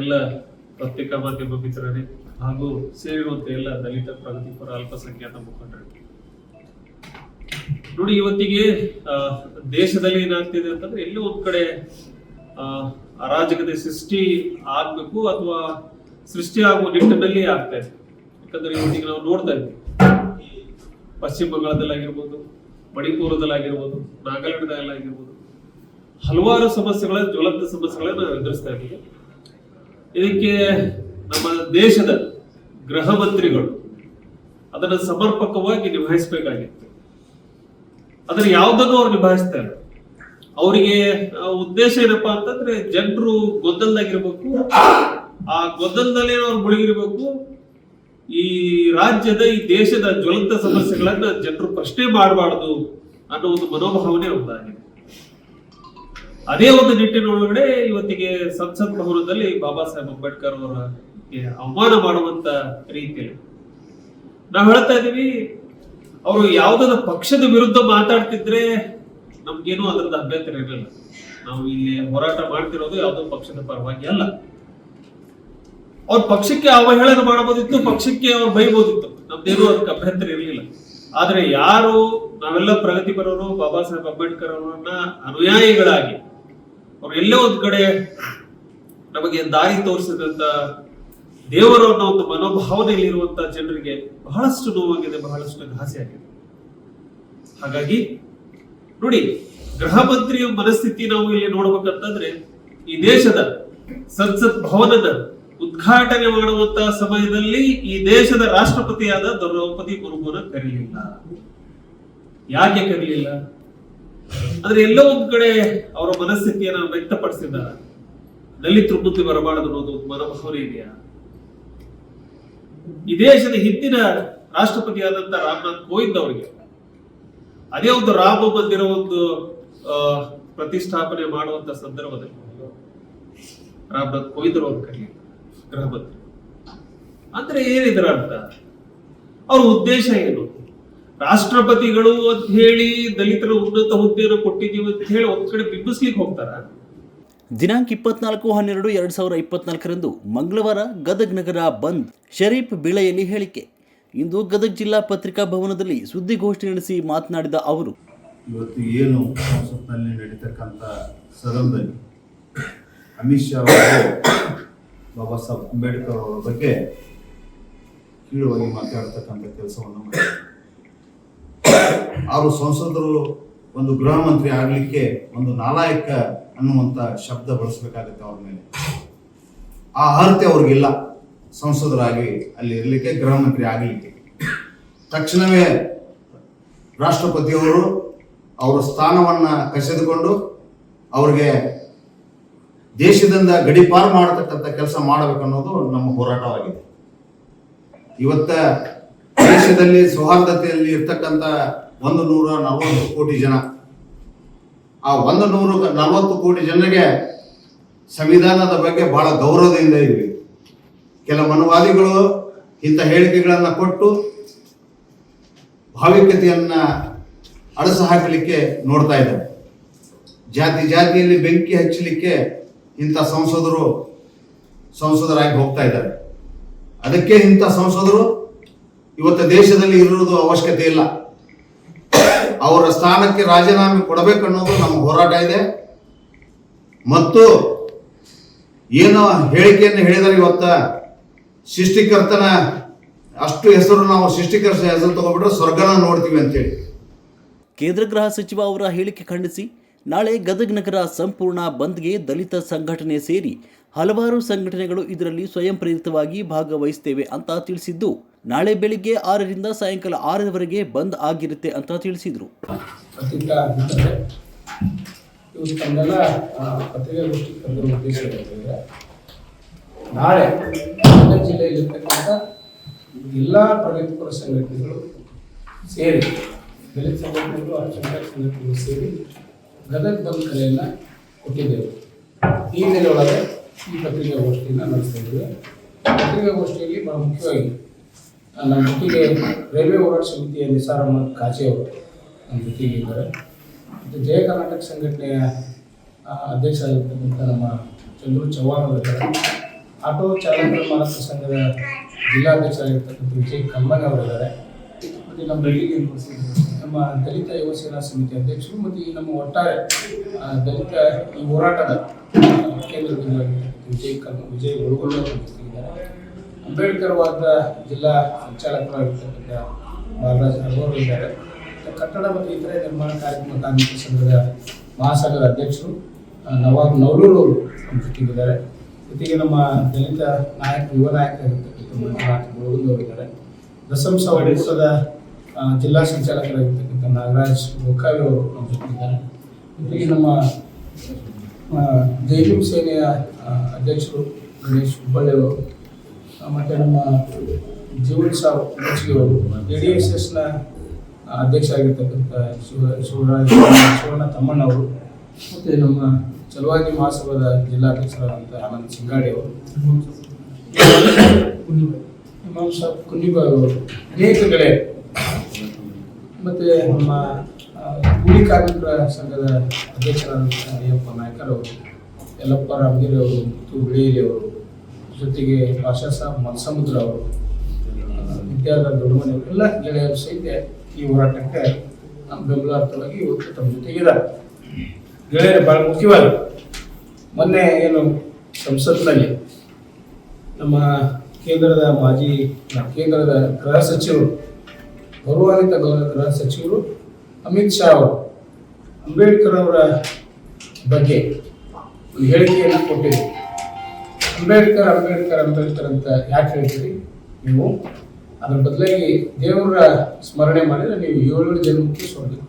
ಎಲ್ಲ ಪ್ರತ್ಯೇಕ ಮಾಧ್ಯಮ ಮಿತ್ರರೇ ಹಾಗೂ ಸೇರಿರುವಂತ ಎಲ್ಲ ದಲಿತ ಪ್ರಗತಿಪರ ಅಲ್ಪಸಂಖ್ಯಾತ ಮುಖಂಡರಿಗೆ. ನೋಡಿ, ಇವತ್ತಿಗೆ ದೇಶದಲ್ಲಿ ಏನಾಗ್ತಿದೆ ಅಂತಂದ್ರೆ ಎಲ್ಲೋ ಒಂದ್ ಕಡೆ ಅರಾಜಕತೆ ಸೃಷ್ಟಿ ಆಗ್ಬೇಕು ಅಥವಾ ಸೃಷ್ಟಿ ಆಗುವ ನಿಟ್ಟಿನಲ್ಲಿ ಆಗ್ತಾ ಇದೆ. ಯಾಕಂದ್ರೆ ಇವತ್ತಿಗೆ ನಾವು ನೋಡ್ತಾ ಇದ್ವಿ ಪಶ್ಚಿಮ ಬಂಗಾಳದಲ್ಲಾಗಿರ್ಬೋದು, ಮಣಿಪುರದಲ್ಲಾಗಿರ್ಬೋದು, ನಾಗಾಲ್ಯಾಂಡ್ದಲ್ಲಾಗಿರ್ಬೋದು, ಹಲವಾರು ಸಮಸ್ಯೆಗಳ ಜ್ವಲಂತ ಸಮಸ್ಯೆಗಳನ್ನ ಎದುರಿಸ್ತಾ ಇದ್ದೀವಿ. ಇದಕ್ಕೆ ನಮ್ಮ ದೇಶದ ಗೃಹ ಮಂತ್ರಿಗಳು ಅದನ್ನ ಸಮರ್ಪಕವಾಗಿ ನಿಭಾಯಿಸಬೇಕಾಗಿತ್ತು. ಅದನ್ನ ಯಾವುದನ್ನು ಅವ್ರು ನಿಭಾಯಿಸ್ತಾರೆ? ಅವರಿಗೆ ಉದ್ದೇಶ ಏನಪ್ಪಾ ಅಂತಂದ್ರೆ ಜನರು ಗೊದ್ದಲ್ದಾಗಿರ್ಬೇಕು ಆ ಗೊಂದಲದಲ್ಲಿ ಅವ್ರು ಮುಳುಗಿರ್ಬೇಕು. ಈ ರಾಜ್ಯದ, ಈ ದೇಶದ ಜ್ವಲಂತ ಸಮಸ್ಯೆಗಳನ್ನ ಜನರು ಪ್ರಶ್ನೆ ಮಾಡಬಾರ್ದು ಅನ್ನೋ ಒಂದು ಮನೋಭಾವನೆ ಒಂದಾಗಿದೆ ಅದೇ ಒಂದು ನಿಟ್ಟಿನೊಳಗಡೆ ಇವತ್ತಿಗೆ ಸಂಸತ್ ಭವನದಲ್ಲಿ ಬಾಬಾ ಸಾಹೇಬ್ ಅಂಬೇಡ್ಕರ್ ಅವರ ಅವಮಾನ ಮಾಡುವಂತ ರೀತಿಯಲ್ಲಿ. ನಾವು ಹೇಳ್ತಾ ಇದೀವಿ ಅವರು ಯಾವ್ದಾದ ಪಕ್ಷದ ವಿರುದ್ಧ ಮಾತಾಡ್ತಿದ್ರೆ ನಮ್ಗೇನು ಅದರದ ಅಭ್ಯಂತರ ಇರಲಿಲ್ಲ. ನಾವು ಇಲ್ಲಿ ಹೋರಾಟ ಮಾಡ್ತಿರೋದು ಯಾವುದೋ ಪಕ್ಷದ ಪರವಾಗಿ ಅಲ್ಲ. ಅವ್ರ ಪಕ್ಷಕ್ಕೆ ಅವಹೇಳನ ಮಾಡಬಹುದಿತ್ತು, ಪಕ್ಷಕ್ಕೆ ಅವ್ರು ಬೈಬೋದಿತ್ತು ನಮ್ದೇನು ಅದಕ್ಕೆ ಅಭ್ಯಂತರ ಇರಲಿಲ್ಲ. ಆದ್ರೆ ಯಾರು ನಾವೆಲ್ಲ ಪ್ರಗತಿಪರರು ಬಾಬಾ ಸಾಹೇಬ್ ಅಂಬೇಡ್ಕರ್ ಅವರನ್ನ ಅನುಯಾಯಿಗಳಾಗಿ ಅವ್ರು ಎಲ್ಲೋ ಒಂದ್ ಕಡೆ ನಮಗೆ ದಾರಿ ತೋರಿಸಿದಂತ ದೇವರು ಅನ್ನೋ ಒಂದು ಮನೋಭಾವನೆಯಲ್ಲಿರುವಂತಹ ಜನರಿಗೆ ಬಹಳಷ್ಟು ನೋವಾಗಿದೆ, ಬಹಳಷ್ಟು ಘಾಸಿ ಆಗಿದೆ. ಹಾಗಾಗಿ ನೋಡಿ, ಗೃಹ ಮಂತ್ರಿಯ ಮನಸ್ಥಿತಿ ನಾವು ಇಲ್ಲಿ ನೋಡ್ಬೇಕಂತಂದ್ರೆ ಈ ದೇಶದ ಸಂಸತ್ ಭವನದ ಉದ್ಘಾಟನೆ ಮಾಡುವಂತ ಸಮಯದಲ್ಲಿ ಈ ದೇಶದ ರಾಷ್ಟ್ರಪತಿಯಾದ ದ್ರೌಪದಿ ಮುರ್ಮುನ ಕರೀಲಿಲ್ಲ. ಯಾಕೆ ಕರೀಲಿಲ್ಲ? ಅಂದ್ರೆ ಎಲ್ಲೋ ಒಂದ್ ಕಡೆ ಅವರ ಮನಸ್ಥಿತಿಯನ್ನ ವ್ಯಕ್ತಪಡಿಸಿದ್ದಾರೆ. ದಲಿತರು ಮುಂದೆ ಬರಬಾರದು ಅನ್ನೋದು ಮನೋಭಾವನೆ ಇದೆಯಾ? ಈ ದೇಶದ ಹಿಂದಿನ ರಾಷ್ಟ್ರಪತಿಯಾದಂತ ರಾಮನಾಥ್ ಕೋವಿಂದ್ ಅವರಿಗೆ ಅದೇ ಒಂದು ರಾಮ ಮಂದಿರ ಒಂದು ಪ್ರತಿಷ್ಠಾಪನೆ ಮಾಡುವಂತ ಸಂದರ್ಭದಲ್ಲಿ ರಾಮನಾಥ್ ಕೋವಿಂದ್ ಅವರು ಕಡೆ ಗೃಹ ಮಂತ್ರಿ ಅಂದ್ರೆ ಏನಿದ್ರ ಅರ್ಥ ಅವ್ರ ಉದ್ದೇಶ ಏನು? ರಾಷ್ಟ್ರಪತಿಗಳು ಅಂತ ಹೇಳಿ ದಲಿತರ ಉನ್ನತ ಹುದ್ದೆಯನ್ನು ಕೊಟ್ಟಿದ್ದೀವಿ ಅಂತ ಹೇಳಿ ಒಂದ್ ಕಡೆ ಬಿಂಬಿಸ್ಲಿಕ್ಕೆ ಹೋಗ್ತಾರ? ದಿನಾಂಕ ಇಪ್ಪತ್ನಾಲ್ಕು ಹನ್ನೆರಡು ಎರಡು ಸಾವಿರ ಇಪ್ಪತ್ನಾಲ್ಕರಂದು ಮಂಗಳವಾರ ಗದಗ್ ನಗರ ಬಂದ್ ಶರೀಫ್ ಬಿಳೆಯಲ್ಲಿ ಹೇಳಿಕೆ. ಇಂದು ಗದಗ್ ಜಿಲ್ಲಾ ಪತ್ರಿಕಾ ಭವನದಲ್ಲಿ ಸುದ್ದಿಗೋಷ್ಠಿ ನಡೆಸಿ ಮಾತನಾಡಿದ ಅವರು ಇವತ್ತು ಏನು ಸಂಸತ್ನಲ್ಲಿ ನಡೀತಕ್ಕಂಥ ಸದನದಲ್ಲಿ ಅಮಿತ್ ಶಾ ಅವರು ಬಾಬಾ ಸಾಹೇಬ್ ಅಂಬೇಡ್ಕರ್ ಅವರ ಬಗ್ಗೆ ಕೀಳುವಾಗಿ ಮಾತಾಡ್ತಕ್ಕಂಥ ಕೆಲಸವನ್ನು ಮಾಡಿದ್ದಾರೆ. ಅವರು ಸಂಸದರು ಒಂದು ಗೃಹ ಮಂತ್ರಿ ಆಗಲಿಕ್ಕೆ ಒಂದು ನಾಲಾಯಕ ಅನ್ನುವಂಥ ಶಬ್ದ ಬಳಸಬೇಕಾಗುತ್ತೆ ಅವ್ರ ಮೇಲೆ. ಆ ಅರ್ಹತೆ ಅವ್ರಿಗಿಲ್ಲ. ಸಂಸದರಾಗಿ ಅಲ್ಲಿ ಇರಲಿಕ್ಕೆ, ಗೃಹ ಮಂತ್ರಿ ಆಗಲಿಕ್ಕೆ. ತಕ್ಷಣವೇ ರಾಷ್ಟ್ರಪತಿಯವರು ಅವರ ಸ್ಥಾನವನ್ನ ಕಸಿದುಕೊಂಡು ಅವ್ರಿಗೆ ದೇಶದಿಂದ ಗಡಿಪಾರು ಮಾಡತಕ್ಕಂಥ ಕೆಲಸ ಮಾಡಬೇಕನ್ನೋದು ನಮ್ಮ ಹೋರಾಟವಾಗಿದೆ. ಇವತ್ತ ದೇಶದಲ್ಲಿ ಸೌಹಾರ್ದತೆಯಲ್ಲಿ ಇರ್ತಕ್ಕಂಥ ಒಂದು ನೂರ ನಲವತ್ತು ಕೋಟಿ ಜನ. ಆ ಒಂದು ನೂರ ನಲವತ್ತು ಕೋಟಿ ಜನರಿಗೆ ಸಂವಿಧಾನದ ಬಗ್ಗೆ ಬಹಳ ಗೌರವದಿಂದ ಇದ್ವಿ. ಕೆಲ ಮನವಾದಿಗಳು ಇಂಥ ಹೇಳಿಕೆಗಳನ್ನು ಕೊಟ್ಟು ಭಾವಿಕತೆಯನ್ನ ಅಳಸ ಹಾಕಲಿಕ್ಕೆ ನೋಡ್ತಾ ಇದ್ದಾರೆ. ಜಾತಿ ಜಾತಿಯಲ್ಲಿ ಬೆಂಕಿ ಹಚ್ಚಲಿಕ್ಕೆ ಇಂಥ ಸಂಸದರು ಸಂಸದರಾಗಿ ಹೋಗ್ತಾ ಇದ್ದಾರೆ. ಅದಕ್ಕೆ ಇಂಥ ಸಂಸದರು ಇವತ್ತು ದೇಶದಲ್ಲಿ ಇರುವುದು ಅವಶ್ಯಕತೆ ಇಲ್ಲ. ಅವರ ಸ್ಥಾನಕ್ಕೆ ರಾಜೀನಾಮೆ ಕೊಡಬೇಕು ಅನ್ನೋದು ನಮ್ಮ ಹೋರಾಟ ಇದೆ. ಮತ್ತು ಏನು ಹೇಳಿಕೆಯನ್ನು ಹೇಳಿದರೆ ಇವತ್ತ ಸೃಷ್ಟಿಕರ್ತನ ಅಷ್ಟು ಹೆಸರು ನಾವು ಸೃಷ್ಟಿಕರ್ತ ಹೆಸರು ತಗೋಬಿಟ್ಟು ಸ್ವರ್ಗನ ನೋಡ್ತೀವಿ ಅಂತೇಳಿ. ಕೇಂದ್ರ ಗೃಹ ಸಚಿವ ಅವರ ಹೇಳಿಕೆ ಖಂಡಿಸಿ, ನಾಳೆ ಗದಗ ನಗರ ಸಂಪೂರ್ಣ ಬಂದ್ಗೆ ದಲಿತ ಸಂಘಟನೆ ಸೇರಿ ಹಲವಾರು ಸಂಘಟನೆಗಳು ಇದರಲ್ಲಿ ಸ್ವಯಂ ಪ್ರೇರಿತವಾಗಿ ಭಾಗವಹಿಸುತ್ತೇವೆ ಅಂತ ತಿಳಿಸಿದ್ದು. ನಾಳೆ ಬೆಳಿಗ್ಗೆ ಆರರಿಂದ ಸಾಯಂಕಾಲ ಆರರವರೆಗೆ ಬಂದ್ ಆಗಿರುತ್ತೆ ಅಂತ ತಿಳಿಸಿದರು. ನಾಳೆ ಎಲ್ಲ ಪ್ರಗತಿಪರ ಸಂಘಟನೆಗಳು ಸೇರಿ, ದಲಿತ ಸಂಘಟನೆಗಳು ಸೇರಿ ಗದಗ ಬಂದ್ ಕೊಟ್ಟಿದ್ದೇವೆ. ಈ ನೆಲೆಯೊಳಗೆ ಈ ಪತ್ರಿಕಾಗೋಷ್ಠಿಯನ್ನು ನಡೆಸ್ತಾ ಇದ್ದೇವೆ. ಪತ್ರಿಕಾಗೋಷ್ಠಿಯಲ್ಲಿ ಬಹಳ ಮುಖ್ಯವಾಗಿ ನಮ್ಮ ಜೊತೆಗೆ ರೈಲ್ವೆ ಹೋರಾಟ ಸಮಿತಿಯ ನಿಸಾರ್ ಅಹಮದ್ ಖಾಜಿ ಅವರು ನಮ್ಮ ಜೊತೆಗೆ ಇದ್ದಾರೆ. ಮತ್ತು ಜಯ ಕರ್ನಾಟಕ ಸಂಘಟನೆಯ ಅಧ್ಯಕ್ಷ ಆಗಿರ್ತಕ್ಕಂಥ ನಮ್ಮ ಚಂದ್ರು ಚವ್ಹಾಣ್ ಅವರಿದ್ದಾರೆ ಆಟೋ ಚಾಲಕರ ಮಾಲಕ ಸಂಘದ ಜಿಲ್ಲಾಧ್ಯಕ್ಷರಾಗಿರ್ತಕ್ಕಂಥ ವಿಜಯ್ ಕಮ್ಮನ್ ಅವರಿದ್ದಾರೆ ಮತ್ತು ನಮ್ಮ ಬೆಳಗ್ಗೆ ನಮ್ಮ ದಲಿತ ಯುವ ಸೇನಾ ಸಮಿತಿ ಅಧ್ಯಕ್ಷರು ಮತ್ತು ಈ ನಮ್ಮ ಒಟ್ಟಾರೆ ದಲಿತ ಈ ಹೋರಾಟದ ಕೇಂದ್ರ ಬಿಂದುವಾಗಿರ್ತಕ್ಕಂಥ ವಿಜಯ್ ಕಮ್ಮ ವಿಜಯ್ ಒಳಗೊಳ್ಳ ಇದ್ದಾರೆ. ಅಂಬೇಡ್ಕರ್ ವಾದ ಜಿಲ್ಲಾ ಸಂಚಾಲಕರಾಗಿರ್ತಕ್ಕಂಥ ಬಾಲರಾಜ್ ಅರ್ವರು ಇದ್ದಾರೆ. ಕಟ್ಟಡ ಮತ್ತು ಇತರೆ ನಿರ್ಮಾಣ ಕಾರ್ಯಕ್ರಮ ಕಾರ್ಮಿಕ ಸಂಘದ ಮಹಾಸಾಗರ ಅಧ್ಯಕ್ಷರು ನವಾಬ್ ನವಲೂರು ಅವರು ನಮ್ಮ ಜೊತೆಗಿದ್ದಾರೆ ಜೊತೆಗೆ ನಮ್ಮ ದಲಿತ ನಾಯಕ ಯುವ ನಾಯಕರಾಗಿರ್ತಕ್ಕಂಥ ಮಂಜುನಾಥ್ ಆ, ಜಿಲ್ಲಾ ಸಂಚಾಲಕರಾಗಿರ್ತಕ್ಕಂಥ ನಾಗರಾಜ್ ಗೋಕಾವಿ ಅವರು ನಮ್ಮ ಜೊತೆಗಿದ್ದಾರೆ ಜೊತೆಗೆ ನಮ್ಮ ಜೈಲು ಸೇನೆಯ ಅಧ್ಯಕ್ಷರು ಗಣೇಶ್ ಹುಬ್ಬಳ್ಳಿ ಅವರು ಆ, ಮತ್ತೆ ನಮ್ಮ ಜೀವನ್ ಸಾವು ಅವರು ಜೆ ಡಿ ಎಸ್ ಎಸ್ನ ಅಧ್ಯಕ್ಷ ಆಗಿರ್ತಕ್ಕಂಥ ಶಿವ, ಶಿವರಾಜ್ ಶಿವಣ್ಣ ತಮ್ಮಣ್ಣ ಅವರು, ಮತ್ತು ನಮ್ಮ ಚಲುವಾಗಿ ಮಹಾಸಭಾದ ಜಿಲ್ಲಾಧ್ಯಕ್ಷರಾದಂಥ ಆನಂದ್ ಸಿಂಗಾಡಿ ಅವರು ಸಾಬ್ ಕುನ್ನಿಬಾಗ್ ಅವರು, ಅನೇಕ ಕಡೆ. ಮತ್ತು ನಮ್ಮ ಕೂಲಿ ಕಾರ್ಮಿಕರ ಸಂಘದ ಅಧ್ಯಕ್ಷರಾದಂಥ ಅಯ್ಯಪ್ಪ ನಾಯ್ಕರ್ ಅವರು, ಯಲ್ಲಪ್ಪ ರಾಮಗಿರಿ ಅವರು ಮತ್ತು ಬಿಳಿಯಲಿ ಅವರು. ಜೊತೆಗೆ ಭಾಷಾ ಸಾಹ್ ಮಲ್ಸಮುದ್ರ ಅವರು ವಿದ್ಯಾಧರ್ ದೊಡ್ಡಮನೆ ಎಲ್ಲ ಗೆಳೆಯರು ಸಹಿತ ಈ ಹೋರಾಟಕ್ಕೆ ನಮ್ಮ ಬೆಂಬಲಾರ್ಥವಾಗಿ ಇವತ್ತು ತಮ್ಮ ಜೊತೆಗಿದ್ದಾರೆ. ಗೆಳೆಯರು ಬಹಳ ಮುಖ್ಯವಾಗಿ ಮೊನ್ನೆ ಏನು ಸಂಸತ್ನಲ್ಲಿ ನಮ್ಮ ಕೇಂದ್ರದ ಮಾಜಿ ಕೇಂದ್ರದ ಗೃಹ ಸಚಿವರು, ಗೌರವಾನ್ವಿತ ಗೌರವ ಗೃಹ ಸಚಿವರು ಅಮಿತ್ ಶಾ ಅವರು, ಅಂಬೇಡ್ಕರ್ ಅವರ ಬಗ್ಗೆ ಒಂದು ಹೇಳಿಕೆಯನ್ನು ಕೊಟ್ಟಿದೆ ಅಂಬೇಡ್ಕರ್ ಅಂಬೇಡ್ಕರ್ ಅಂತ ಯಾಕೆ ಹೇಳ್ತೀರಿ? ನೀವು ಅದ್ರ ಬದಲಾಗಿ ದೇವರ ಸ್ಮರಣೆ ಮಾಡಿದ್ರೆ ನೀವು ಏಳು ಜನ್ಮಕ್ಕೆ ಸ್ವರ್ಗಕ್ಕೆ